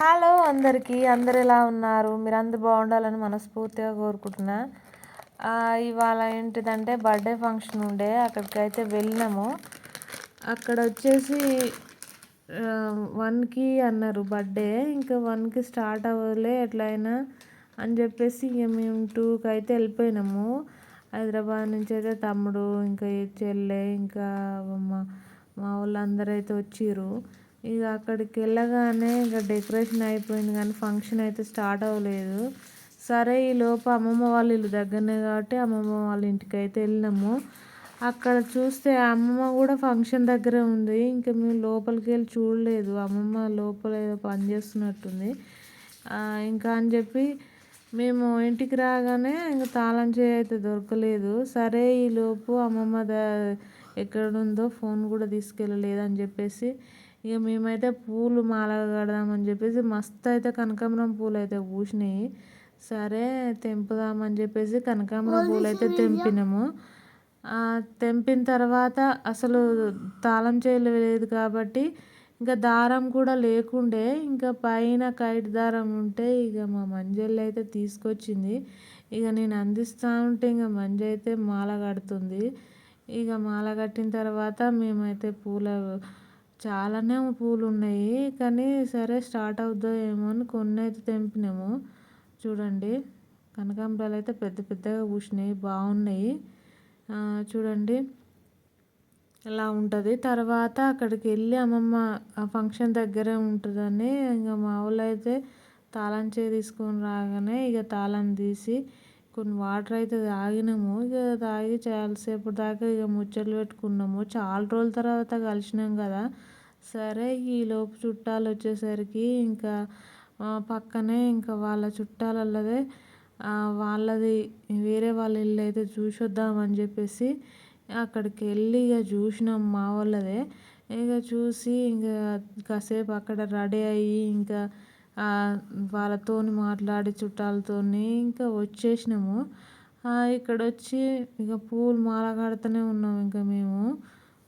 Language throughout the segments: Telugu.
హలో అందరికీ అందరు ఎలా ఉన్నారు? మీరు అందరు బాగుండాలని మనస్ఫూర్తిగా కోరుకుంటున్నా. ఇవాళ ఏంటిదంటే బర్త్డే ఫంక్షన్ ఉండే అక్కడికి అయితే వెళ్ళినాము. అక్కడ వచ్చేసి వన్కి అన్నారు బర్త్డే. ఇంకా వన్కి స్టార్ట్ అవ్వలే ఎట్లయినా అని చెప్పేసి ఇక మేము టూకి అయితే వెళ్ళిపోయినాము. హైదరాబాద్ నుంచి అయితే తమ్ముడు ఇంకా చెల్లె ఇంకా మా మా వాళ్ళందరూ అయితే వచ్చిర్రు. ఇక అక్కడికి వెళ్ళగానే ఇంకా డెకరేషన్ అయిపోయింది కానీ ఫంక్షన్ అయితే స్టార్ట్ అవ్వలేదు. సరే ఈ లోపు అమ్మమ్మ వాళ్ళ ఇల్లు దగ్గరనే కాబట్టి అమ్మమ్మ వాళ్ళ ఇంటికి అయితే వెళ్ళినాము. అక్కడ చూస్తే అమ్మమ్మ కూడా ఫంక్షన్ దగ్గరే ఉంది. ఇంకా మేము లోపలికి వెళ్ళి చూడలేదు. అమ్మమ్మ లోపల ఏదో పని చేస్తున్నట్టుంది. ఇంకా అని చెప్పి మేము ఇంటికి రాగానే ఇంకా తాళం చేయి అయితే దొరకలేదు. సరే ఈ లోపు అమ్మమ్మ ద ఎక్కడుందో ఫోన్ కూడా తీసుకెళ్ళలేదు అని చెప్పేసి ఇక మేమైతే పూలు మాల కడదామని చెప్పేసి మస్తు అయితే కనకాంబరం పూలు అయితే పూసినాయి. సరే తెంపుదామని చెప్పేసి కనకాంబరం పూలు అయితే తెంపినాము. ఆ, తెంపిన తర్వాత అసలు తాళం చేయలేదు కాబట్టి ఇంకా దారం కూడా లేకుండే ఇంకా పైన కైట్ దారం ఉంటే ఇక మా మంజల్లి అయితే తీసుకొచ్చింది. ఇక నేను అందిస్తూ ఉంటే ఇంకా మంజ అయితే మాల కడుతుంది. ఇక మాల కట్టిన తర్వాత మేమైతే పూల చాలానే పూలు ఉన్నాయి కానీ సరే స్టార్ట్ అవుద్దో ఏమో అని కొన్ని అయితే తెంపినాము. చూడండి కనకాంబరాలు అయితే పెద్ద పెద్దగా పూసినాయి బాగున్నాయి. చూడండి ఇలా ఉంటుంది. తర్వాత అక్కడికి వెళ్ళి అమ్మమ్మ ఆ ఫంక్షన్ దగ్గరే ఉంటుందని ఇంకా మా వాళ్ళు అయితే తాళం చేయి తీసుకొని రాగానే ఇక తాళం తీసి కొన్ని వాటర్ అయితే తాగినాము. ఇక తాగి చాలాసేపు దాకా ఇక ముచ్చట్లు పెట్టుకున్నాము. చాలా రోజుల తర్వాత కలిసినాం కదా. సరే ఈ లోపు చుట్టాలు వచ్చేసరికి ఇంకా పక్కనే ఇంకా వాళ్ళ చుట్టాలల్లదే వాళ్ళది వేరే వాళ్ళ ఇల్లు అయితే చూసొద్దామని చెప్పేసి అక్కడికి వెళ్ళి ఇక చూసినాం మా వాళ్ళదే. ఇక చూసి ఇంకా కాసేపు అక్కడ రెడీ అయ్యి ఇంకా వాళ్ళతో వాళ్ళతోని మాట్లాడి చుట్టాలతోని ఇంకా వచ్చేసినాము. ఇక్కడ వచ్చి ఇక పూలు మాల కడుతూనే ఉన్నాం ఇంకా మేము.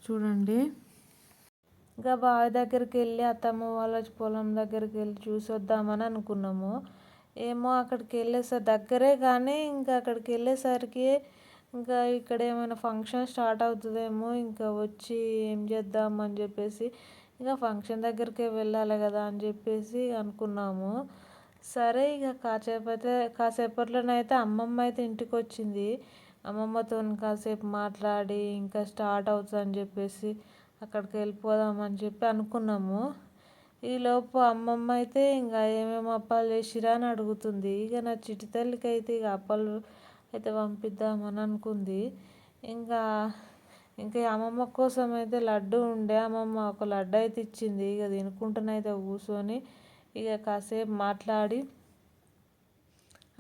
చూడండి. ఇంకా బావి దగ్గరికి వెళ్ళి అత్తమ్మ వాళ్ళ పొలం దగ్గరికి వెళ్ళి చూసి వద్దామని అనుకున్నాము. ఏమో అక్కడికి వెళ్ళేసరి దగ్గరే కానీ ఇంకా అక్కడికి వెళ్ళేసరికి ఇంకా ఇక్కడ ఏమైనా ఫంక్షన్ స్టార్ట్ అవుతుందేమో ఇంకా వచ్చి ఏం చేద్దాం అని చెప్పేసి ఇంకా ఫంక్షన్ దగ్గరికే వెళ్ళాలి కదా అని చెప్పేసి అనుకున్నాము. సరే ఇక కాసేపు అయితే కాసేపట్లోనైతే అమ్మమ్మ అయితే ఇంటికి వచ్చింది అమ్మమ్మతో కాసేపు మాట్లాడి ఇంకా స్టార్ట్ అవుతుంది అని చెప్పేసి అక్కడికి వెళ్ళిపోదామని చెప్పి అనుకున్నాము. ఈలోపు అమ్మమ్మ అయితే ఇంకా ఏమేమి అప్పాలు చేసిరా అని అడుగుతుంది. ఇక నా చిటి తల్లికి అయితే ఇక అప్పాలు అయితే పంపిద్దామని అనుకుంది. ఇంకా ఇంకా అమ్మమ్మ కోసం అయితే లడ్డు ఉండే. అమ్మమ్మ ఒక లడ్డు అయితే ఇచ్చింది. ఇక తినుకుంటూనైతే కూర్చొని ఇక కాసేపు మాట్లాడి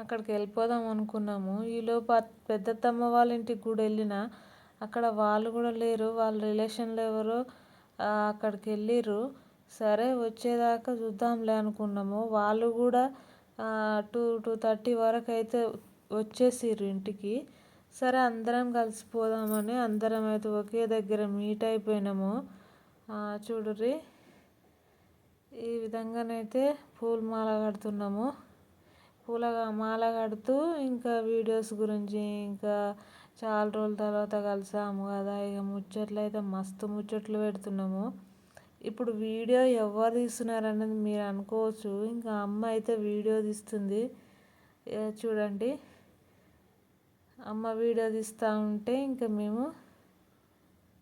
అక్కడికి వెళ్ళిపోదాం అనుకున్నాము. ఈలోపు పెద్దత్తమ్మ వాళ్ళ ఇంటికి కూడా వెళ్ళిన అక్కడ వాళ్ళు కూడా లేరు. వాళ్ళ రిలేషన్లో ఎవరో అక్కడికి వెళ్ళిర్రు. సరే వచ్చేదాకా చూద్దాంలే అనుకున్నాము. వాళ్ళు కూడా టూ టూ థర్టీ వరకు అయితే వచ్చేసిర్రు ఇంటికి. సరే అందరం కలిసిపోదామని అందరం అయితే ఒకే దగ్గర మీట్ అయిపోయినాము. చూడుర్రి ఈ విధంగానైతే పూల మాల కడుతున్నాము. పూల మాల కడుతూ ఇంకా వీడియోస్ గురించి ఇంకా చాలా రోజుల తర్వాత కలిసాము కదా. ఇక ముచ్చట్లు అయితే మస్తు ముచ్చట్లు పెడుతున్నాము. ఇప్పుడు వీడియో ఎవరు తీస్తున్నారు అనేది మీరు అనుకోవచ్చు. ఇంకా అమ్మ అయితే వీడియో తీస్తుంది. చూడండి. అమ్మ వీడియో తీస్తూ ఉంటే ఇంకా మేము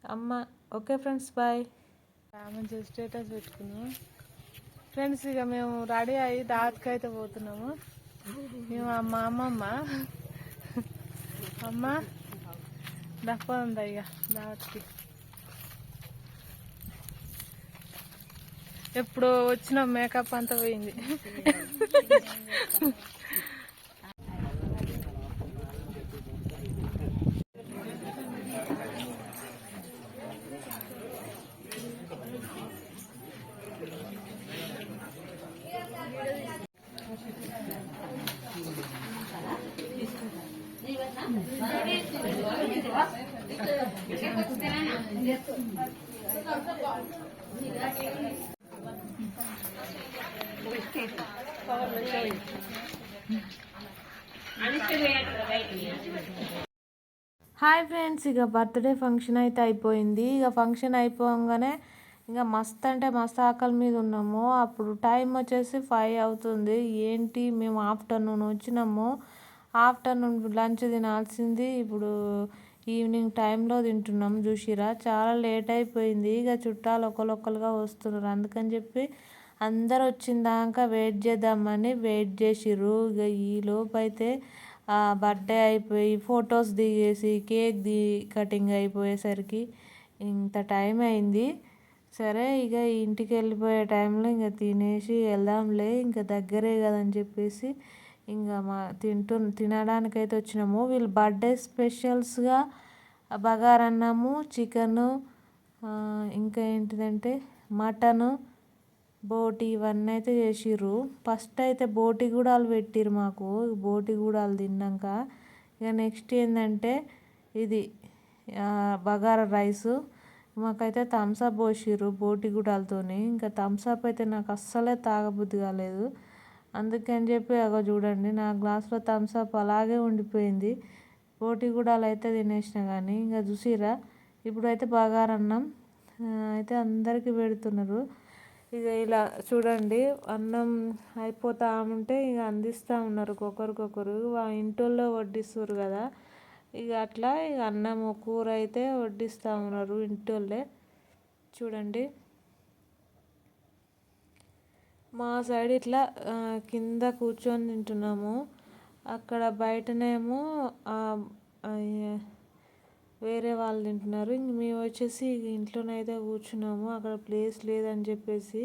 అమ్మ. Okay friends bye. మంచిగా స్టేటస్ పెట్టుకున్నాం. ఫ్రెండ్స్ ఇక మేము రెడీ అయ్యి దావత్కి అయితే పోతున్నాము. మేము అమ్మ అమ్మమ్మ. అమ్మ దప్పందా ఇక దావత్కి. ఎప్పుడు వచ్చిన మేకప్ అంతా పోయింది. హాయ్ ఫ్రెండ్స్ ఇక బర్త్డే ఫంక్షన్ అయితే అయిపోయింది. ఇక ఫంక్షన్ అయిపోగానే ఇంకా మస్త్ అంటే మస్త్ ఆకలి మీద ఉన్నాము. అప్పుడు టైం వచ్చేసి ఫైవ్ అవుతుంది. ఏంటి? మేము ఆఫ్టర్నూన్ వచ్చినాము. ఆఫ్టర్నూన్ లంచ్ తినాల్సింది. ఇప్పుడు ఈవినింగ్ టైంలో తింటున్నాం చూసిరా? చాలా లేట్ అయిపోయింది. ఇక చుట్టాలు ఒకరొకరుగా వస్తున్నారు. అందుకని చెప్పి అందరు వచ్చిన దాకా వెయిట్ చేద్దామని వెయిట్ చేసిర్రు. ఇక ఈ లోపైతే బర్త్డే అయిపోయి ఫొటోస్ దిగేసి కేక్ ది కటింగ్ అయిపోయేసరికి ఇంత టైం అయింది. సరే ఇక ఇంటికి వెళ్ళిపోయే టైంలో ఇంకా తినేసి వెళ్దాంలే ఇంకా దగ్గరే కదని చెప్పేసి ఇంకా మా తింటు తినడానికైతే వచ్చినాము. వీళ్ళు బర్త్డే స్పెషల్స్గా బగారన్నము చికెను ఇంకా ఏంటిదంటే మటను బోటి ఇవన్నీ అయితే చేసిర్రు. ఫస్ట్ అయితే బోటి గూడాలు పెట్టిర్రు మాకు. బోటి గూడాలు తిన్నాక ఇక నెక్స్ట్ ఏంటంటే ఇది బగారా రైసు. మాకైతే థమ్స్అప్ పోసిర్రు బోటి గూడాలతోని. ఇంకా థమ్స్అప్ అయితే నాకు అస్సలే తాగబుద్ధి కాలేదు. అందుకని చెప్పి అగో చూడండి నా గ్లాస్లో థమ్స్అప్ అలాగే ఉండిపోయింది. పోటీ కూడా అలా అయితే తినేసిన కానీ ఇంకా చూసిరా ఇప్పుడైతే బగారన్నం అయితే అందరికీ పెడుతున్నారు. ఇక ఇలా చూడండి అన్నం అయిపోతా ఉంటే ఇక అందిస్తూ ఉన్నారు ఒకరికొకరు. ఇంట్లో వడ్డిస్తారు కదా. ఇక అట్లా ఇక అన్నం కూర అయితే వడ్డిస్తూ ఉన్నారు ఇంటోళ్ళే. చూడండి. మా సైడ్ ఇట్లా కింద కూర్చొని తింటున్నాము. అక్కడ బయటనేమో వేరే వాళ్ళు తింటున్నారు. ఇంక మేము వచ్చేసి ఇంట్లోనైతే కూర్చున్నాము. అక్కడ ప్లేస్ లేదని చెప్పేసి.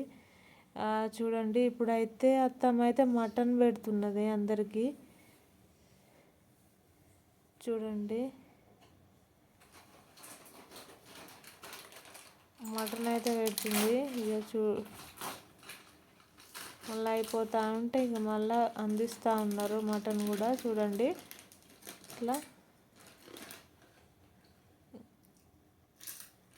చూడండి ఇప్పుడైతే అత్తమ్మ అయితే మటన్ పెడుతున్నది అందరికీ. చూడండి. మటన్ అయితే పెడుతుంది. ఇక చూ మళ్ళీ అయిపోతా ఉంటే ఇంక మళ్ళీ అందిస్తూ ఉన్నారు మటన్ కూడా చూడండి. ఇట్లా.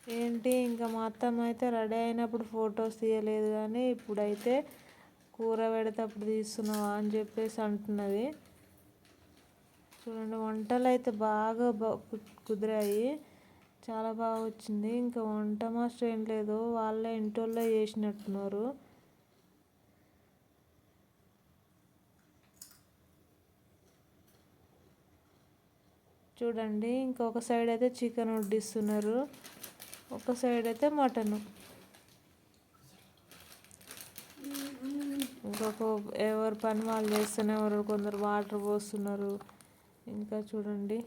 ఏంటి ఇంకా మా అత్తమ్మ అయితే రెడీ అయినప్పుడు ఫొటోస్ తీయలేదు కానీ ఇప్పుడైతే కూర పెడతప్పుడు తీస్తున్నావా అని చెప్పేసి అంటున్నది. చూడండి వంటలు అయితే బాగా కుదిరాయి. చాలా బాగా వచ్చింది. ఇంకా వంట మాస్టర్ ఏం లేదు వాళ్ళే ఇంటోళ్ళే చేసినట్టున్నారు. చూడండి ఇంకొక సైడ్ అయితే చికెన్ వడ్డిస్తున్నారు. ఒక సైడ్ అయితే మటన్ ఇంకొక ఎవరి పని వాళ్ళు చేస్తున్నారు కొందరు వాటర్ పోస్తున్నారు. ఇంకా చూడండి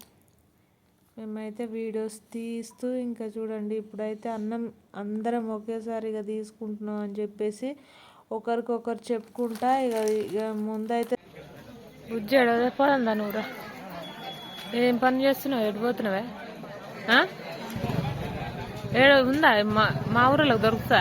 మేమైతే వీడియోస్ తీస్తూ ఇంకా చూడండి ఇప్పుడైతే అన్నం అందరం ఒకేసారిగా తీసుకుంటున్నాం అని చెప్పేసి ఒకరికొకరు చెప్పుకుంటా ఇక ఇక ముందైతే ఉజ్జాడు పోదా నువ్వు ఏం పని చేస్తున్నావు? ఎడిపోతున్నావే ఏడ ఉందా? మా మా ఊరిలో దొరుకుతా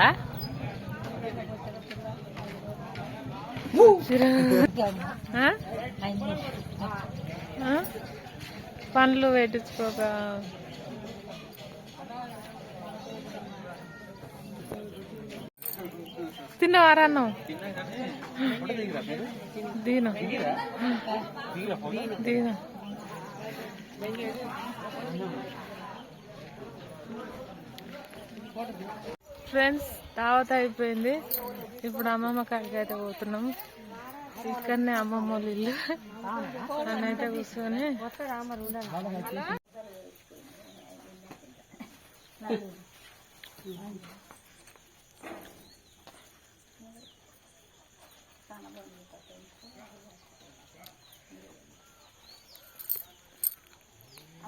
పండ్లు పెట్టించుకోక తిన్నవారా అన్నం? దీన. దీన. ఫ్రెండ్స్ తావత అయిపోయింది. ఇప్పుడు అమ్మమ్మ కాడికి అయితే పోతున్నాం ఇక్కడనే అమ్మమ్మ వాళ్ళ ఇల్లు. నన్నైతే కూర్చొని.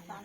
ఆ